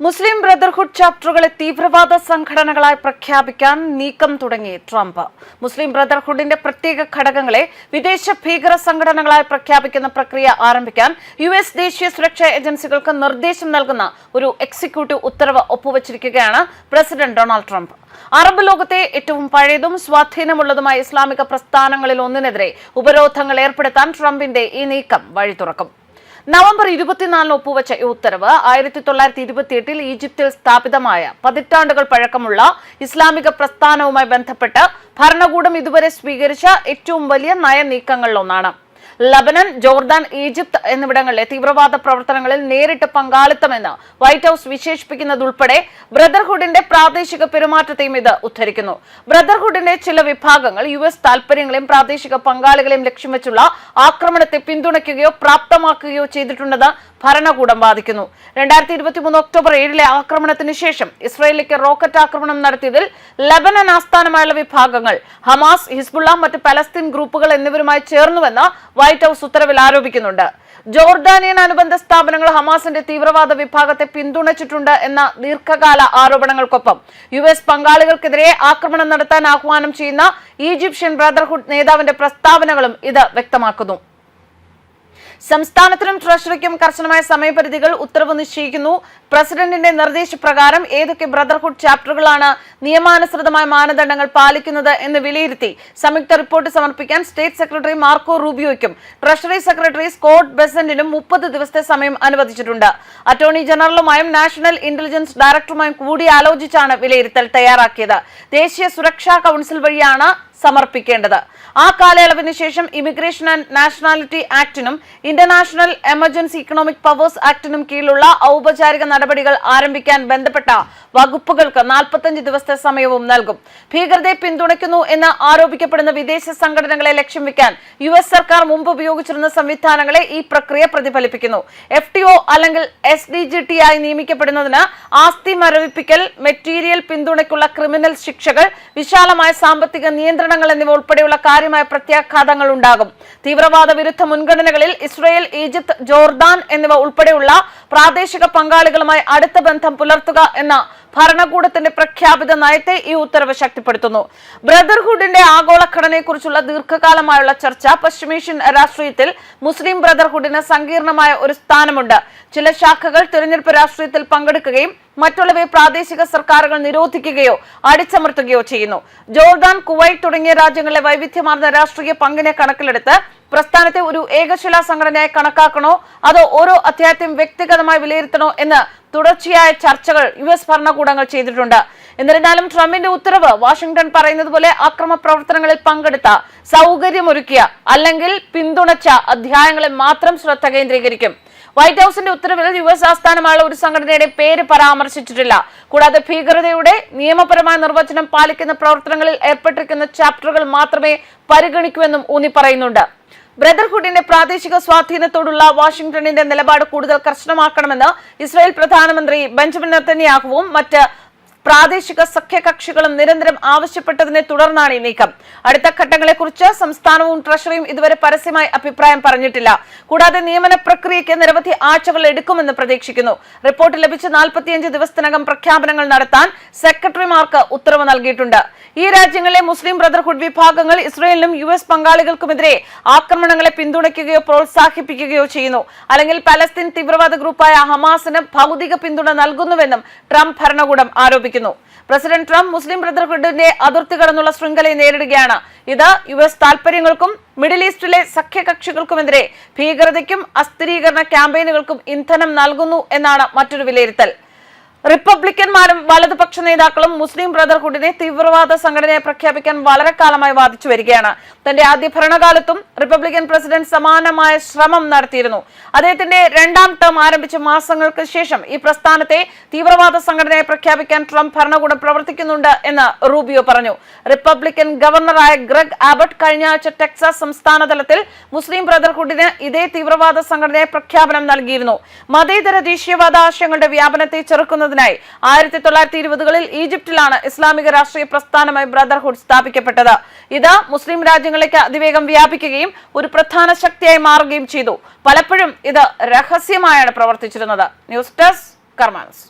Muslim Brotherhood ചാപ്റ്ററുകളെ തീവ്രവാദ സംഘടനകളായി പ്രഖ്യാപിക്കാൻ നീക്കം തുടങ്ങി ട്രംപ്. മുസ്ലിം ബ്രദർഹുഡിന്റെ പ്രത്യേക ഘടകങ്ങളെ വിദേശ ഭീകര സംഘടനകളായി പ്രഖ്യാപിക്കുന്ന പ്രക്രിയ ആരംഭിക്കാൻ യു എസ് ദേശീയ സുരക്ഷാ ഏജൻസികൾക്ക് നിർദ്ദേശം നൽകുന്ന ഒരു എക്സിക്യൂട്ടീവ് ഉത്തരവ് ഒപ്പുവച്ചിരിക്കുകയാണ് പ്രസിഡന്റ് ഡൊണാൾഡ് ട്രംപ്. അറബ് ലോകത്തെ ഏറ്റവും പഴയതും സ്വാധീനമുള്ളതുമായ ഇസ്ലാമിക പ്രസ്ഥാനങ്ങളിൽ ഒന്നിനെതിരെ ഉപരോധങ്ങൾ ഏർപ്പെടുത്താൻ ട്രംപിന്റെ ഈ നീക്കം വഴി തുറക്കും നവംബർ ഇരുപത്തിനാലിന് ഒപ്പുവെച്ച ഈ ഉത്തരവ് ആയിരത്തി തൊള്ളായിരത്തി ഇരുപത്തിയെട്ടിൽ ഈജിപ്തിൽ സ്ഥാപിതമായ പതിറ്റാണ്ടുകൾ പഴക്കമുള്ള ഇസ്ലാമിക പ്രസ്ഥാനവുമായി ബന്ധപ്പെട്ട് ഭരണകൂടം ഇതുവരെ സ്വീകരിച്ച ഏറ്റവും വലിയ നയനീക്കങ്ങളിലൊന്നാണ്. ലബനൻ ജോർദാൻ ഈജിപ്ത് എന്നിവിടങ്ങളിലെ തീവ്രവാദ പ്രവർത്തനങ്ങളിൽ നേരിട്ട് പങ്കാളിത്തമെന്ന് വൈറ്റ് ഹൌസ് വിശേഷിപ്പിക്കുന്നതുൾപ്പെടെ ബ്രദർഹുഡിന്റെ പ്രാദേശിക പെരുമാറ്റത്തെയും ഇത് ഉദ്ധരിക്കുന്നു. ബ്രദർഹുഡിന്റെ ചില വിഭാഗങ്ങൾ യു എസ് താൽപര്യങ്ങളെയും പ്രാദേശിക പങ്കാളികളെയും ലക്ഷ്യം വെച്ചുള്ള ആക്രമണത്തെ പിന്തുണയ്ക്കുകയോ പ്രാപ്തമാക്കുകയോ ചെയ്തിട്ടുണ്ടെന്ന് ഭരണകൂടം വാദിക്കുന്നു. രണ്ടായിരത്തി ഇരുപത്തി മൂന്ന് ഒക്ടോബർ ഏഴിലെ ആക്രമണത്തിന് ശേഷം ഇസ്രയേലിലേക്ക് റോക്കറ്റ് ആക്രമണം നടത്തിയതിൽ ലബനൻ ആസ്ഥാനമായുള്ള വിഭാഗങ്ങൾ ഹമാസ് ഹിസ്ബുള്ള മറ്റ് പലസ്തീൻ ഗ്രൂപ്പുകൾ എന്നിവരുമായി ചേർന്നുവെന്ന് വൈറ്റ് ഹൌസ് ഉത്തരവിൽ ആരോപിക്കുന്നുണ്ട്. ജോർദാനിയൻ അനുബന്ധ സ്ഥാപനങ്ങൾ ഹമാസിന്റെ തീവ്രവാദ വിഭാഗത്തെ പിന്തുണച്ചിട്ടുണ്ട് എന്ന ദീർഘകാല ആരോപണങ്ങൾക്കൊപ്പം യു എസ് പങ്കാളികൾക്കെതിരെ ആക്രമണം നടത്താൻ ആഹ്വാനം ചെയ്യുന്ന ഈജിപ്ഷ്യൻ ബ്രദർഹുഡ് നേതാവിന്റെ പ്രസ്താവനകളും ഇത് വ്യക്തമാക്കുന്നു. സംസ്ഥാനത്തിനും ട്രഷറിക്കും കർശനമായ സമയപരിധികൾ ഉത്തരവ് നിശ്ചയിക്കുന്നു. പ്രസിഡന്റിന്റെ നിർദ്ദേശപ്രകാരം ഏതൊക്കെ ബ്രദർഹുഡ് ചാപ്റ്ററുകളാണ് നിയമാനുസൃതമായ മാനദണ്ഡങ്ങൾ പാലിക്കുന്നത് എന്ന് വിലയിരുത്തി സംയുക്ത റിപ്പോർട്ട് സമർപ്പിക്കാൻ സ്റ്റേറ്റ് സെക്രട്ടറി മാർക്കോ റൂബിയോയ്ക്കും ട്രഷറി സെക്രട്ടറി സ്കോട്ട് ബെസന്റിനും മുപ്പത് ദിവസത്തെ സമയം അനുവദിച്ചിട്ടുണ്ട്. അറ്റോർണി ജനറലുമായും നാഷണൽ ഇന്റലിജൻസ് ഡയറക്ടറുമായും കൂടിയാലോചിച്ചാണ് വിലയിരുത്തൽ തയ്യാറാക്കിയത്. ദേശീയ സുരക്ഷാ കൌൺസിൽ വഴിയാണ് സമർപ്പിക്കേണ്ടത്. ആ കാലയളവിന് ശേഷം ഇമിഗ്രേഷൻ ആൻഡ് നാഷണാലിറ്റി ആക്ടിനും ഇന്റർനാഷണൽ എമർജൻസി ഇക്കണോമിക് പവേഴ്സ് ആക്ടിനും കീഴിലുള്ള ഔപചാരിക നടപടികൾ ആരംഭിക്കാൻ ബന്ധപ്പെട്ട വകുപ്പുകൾക്ക് നാൽപ്പത്തഞ്ച് ദിവസത്തെ സമയവും നൽകും. ഭീകരതയെ പിന്തുണയ്ക്കുന്നു എന്ന് ആരോപിക്കപ്പെടുന്ന വിദേശ സംഘടനകളെ ലക്ഷ്യം വെക്കാൻ യു എസ് സർക്കാർ മുമ്പ് ഉപയോഗിച്ചിരുന്ന സംവിധാനങ്ങളെ ഈ പ്രക്രിയ പ്രതിഫലിപ്പിക്കുന്നു. എഫ് ടി ഒ അല്ലെങ്കിൽ എസ് ഡി ജി ടി ആയി നിയമിക്കപ്പെടുന്നതിന് ആസ്തി മരവിപ്പിക്കൽ മെറ്റീരിയൽ പിന്തുണയ്ക്കുള്ള ക്രിമിനൽ ശിക്ഷകൾ വിശാലമായ സാമ്പത്തിക നിയന്ത്രണങ്ങൾ എന്നിവ ഉൾപ്പെടെയുള്ള കാര്യമായ പ്രത്യാഘാതങ്ങൾ ഉണ്ടാകും. തീവ്രവാദ വിരുദ്ധ മുൻഗണനകളിൽ ഇസ്രയേൽ ഈജിപ്ത് ജോർദാൻ എന്നിവ ഉൾപ്പെടെയുള്ള പ്രാദേശിക പങ്കാളികളുമായി അടുത്ത ബന്ധം പുലർത്തുക എന്ന ഭരണകൂടത്തിന്റെ പ്രഖ്യാപിത നയത്തെ ഈ ഉത്തരവ് ശക്തിപ്പെടുത്തുന്നു. ബ്രദർഹുഡിന്റെ ആഗോളഘടനയെക്കുറിച്ചുള്ള ദീർഘകാലമായുള്ള ചർച്ച പശ്ചിമേഷ്യൻ രാഷ്ട്രീയത്തിൽ മുസ്ലിം ബ്രദർഹുഡിന് സങ്കീർണമായ ഒരു സ്ഥാനമുണ്ട്. ചില ശാഖകൾ തിരഞ്ഞെടുപ്പ് രാഷ്ട്രീയത്തിൽ പങ്കെടുക്കുകയും മറ്റുള്ളവയെ പ്രാദേശിക സർക്കാരുകൾ നിരോധിക്കുകയോ അടിച്ചമർത്തുകയോ ചെയ്യുന്നു. ജോർദാൻ കുവൈറ്റ് തുടങ്ങിയ രാജ്യങ്ങളിലെ വൈവിധ്യമാർന്ന രാഷ്ട്രീയ പങ്കിനെ കണക്കിലെടുത്ത് പ്രസ്ഥാനത്തെ ഒരു ഏകശിലാ സംഘടനയായി കണക്കാക്കണോ? അതോ ഓരോ അധ്യായത്തെയും വ്യക്തിഗതമായി വിലയിരുത്തണോ എന്ന് തുടർച്ചയായ ചർച്ചകൾ യു എസ് ഭരണകൂടങ്ങൾ ചെയ്തിട്ടുണ്ട്. എന്നിരുന്നാലും ട്രംപിന്റെ ഉത്തരവ് വാഷിംഗ്ടൺ പറയുന്നത് പോലെ അക്രമ പ്രവർത്തനങ്ങളിൽ പങ്കെടുത്ത സൗകര്യമൊരുക്കിയ അല്ലെങ്കിൽ പിന്തുണച്ച അധ്യായങ്ങളിൽ മാത്രം ശ്രദ്ധ കേന്ദ്രീകരിക്കും. വൈറ്റ് ഹൌസിന്റെ ഉത്തരവിൽ യു എസ് ആസ്ഥാനമായുള്ള ഒരു സംഘടനയുടെ പേര് പരാമർശിച്ചിട്ടില്ല. കൂടാതെ ഭീകരതയുടെ നിയമപരമായ നിർവചനം പാലിക്കുന്ന പ്രവർത്തനങ്ങളിൽ ഏർപ്പെട്ടിരിക്കുന്ന ചാപ്റ്ററുകൾ മാത്രമേ പരിഗണിക്കൂവെന്നും ഊന്നി പറയുന്നുണ്ട്. ബ്രദർഹുഡിന്റെ പ്രാദേശിക സ്വാധീനത്തോടുള്ള വാഷിംഗ്ടണിന്റെ നിലപാട് കൂടുതൽ കർശനമാക്കണമെന്ന് ഇസ്രായേൽ പ്രധാനമന്ത്രി ബെഞ്ചമിൻ നെത്തന്യാഹുവും മറ്റ് പ്രാദേശിക സഖ്യകക്ഷികളും നിരന്തരം ആവശ്യപ്പെട്ടതിനെ തുടർന്നാണ് ഈ നീക്കം. അടുത്ത ഘട്ടങ്ങളെക്കുറിച്ച് സംസ്ഥാനവും ട്രഷറിയും ഇതുവരെ പരസ്യമായി അഭിപ്രായം പറഞ്ഞിട്ടില്ല. കൂടാതെ നിയമന പ്രക്രിയയ്ക്ക് നിരവധി ആഴ്ചകൾ എടുക്കുമെന്ന് പ്രതീക്ഷിക്കുന്നു. റിപ്പോർട്ട് ലഭിച്ച നാൽപ്പത്തിയഞ്ച് ദിവസത്തിനകം പ്രഖ്യാപനങ്ങൾ നടത്താൻ സെക്രട്ടറിമാർക്ക് ഉത്തരവ് നൽകിയിട്ടുണ്ട്. ഈ രാജ്യങ്ങളിലെ മുസ്ലിം ബ്രദർഹുഡ് വിഭാഗങ്ങൾ ഇസ്രയേലിനും യു എസ് പങ്കാളികൾക്കുമെതിരെ ആക്രമണങ്ങളെ പിന്തുണയ്ക്കുകയോ പ്രോത്സാഹിപ്പിക്കുകയോ ചെയ്യുന്നു. അല്ലെങ്കിൽ പലസ്തീൻ തീവ്രവാദ ഗ്രൂപ്പായ ഹമാസിന് ഭൗതിക പിന്തുണ നൽകുന്നുവെന്നും ട്രംപ് ഭരണകൂടം ആരോപിക്കുന്നു. പ്രസിഡന്റ് ട്രംപ് മുസ്ലിം ബ്രദർഹുഡിന്റെ അതിർത്തി കടന്നുള്ള ശൃംഖലയെ നേരിടുകയാണ്. ഇത് യു എസ് താൽപര്യങ്ങൾക്കും മിഡിൽ ഈസ്റ്റിലെ സഖ്യകക്ഷികൾക്കുമെതിരെ ഭീകരതയ്ക്കും അസ്ഥിരീകരണ ക്യാമ്പയിനുകൾക്കും ഇന്ധനം നൽകുന്നു എന്നാണ് മറ്റൊരു വിലയിരുത്തൽ. റിപ്പബ്ലിക്കന്മാരും വലതുപക്ഷ നേതാക്കളും മുസ്ലിം ബ്രദർഹുഡിനെ തീവ്രവാദ സംഘടനയെ പ്രഖ്യാപിക്കാൻ വളരെ കാലമായി വാദിച്ചു വരികയാണ്. തന്റെ ആദ്യ ഭരണകാലത്തും റിപ്പബ്ലിക്കൻ പ്രസിഡന്റ് സമാനമായ ശ്രമം നടത്തിയിരുന്നു. അദ്ദേഹത്തിന്റെ രണ്ടാം ടേം ആരംഭിച്ച മാസങ്ങൾക്ക് ശേഷം ഈ പ്രസ്ഥാനത്തെ തീവ്രവാദ സംഘടനയെ പ്രഖ്യാപിക്കാൻ ട്രംപ് ഭരണകൂടം പ്രവർത്തിക്കുന്നുണ്ട് എന്ന് റൂബിയോ പറഞ്ഞു. റിപ്പബ്ലിക്കൻ ഗവർണറായ ഗ്രഗ് ആബർട്ട് കഴിഞ്ഞ ആഴ്ച ടെക്സാസ് സംസ്ഥാന തലത്തിൽ മുസ്ലിം ബ്രദർഹുഡിന് ഇതേ തീവ്രവാദ സംഘടനയെ പ്രഖ്യാപനം നൽകിയിരുന്നു. മതേതര ദേശീയവാദ ആശയങ്ങളുടെ വ്യാപനത്തെ ചെറുക്കുന്നതിനായി ആയിരത്തി തൊള്ളായിരത്തി ഇരുപതുകളിൽ ഈജിപ്തിലാണ് ഇസ്ലാമിക രാഷ്ട്രീയ പ്രസ്ഥാനമായി ബ്രദർഹുഡ് സ്ഥാപിക്കപ്പെട്ടത്. ഇത് മുസ്ലിം രാജ്യങ്ങളിലേക്ക് അതിവേഗം വ്യാപിക്കുകയും ഒരു പ്രധാന ശക്തിയായി മാറുകയും ചെയ്തു. പലപ്പോഴും ഇത് രഹസ്യമായാണ് പ്രവർത്തിച്ചിരുന്നത്. News desk കർമാൻസ്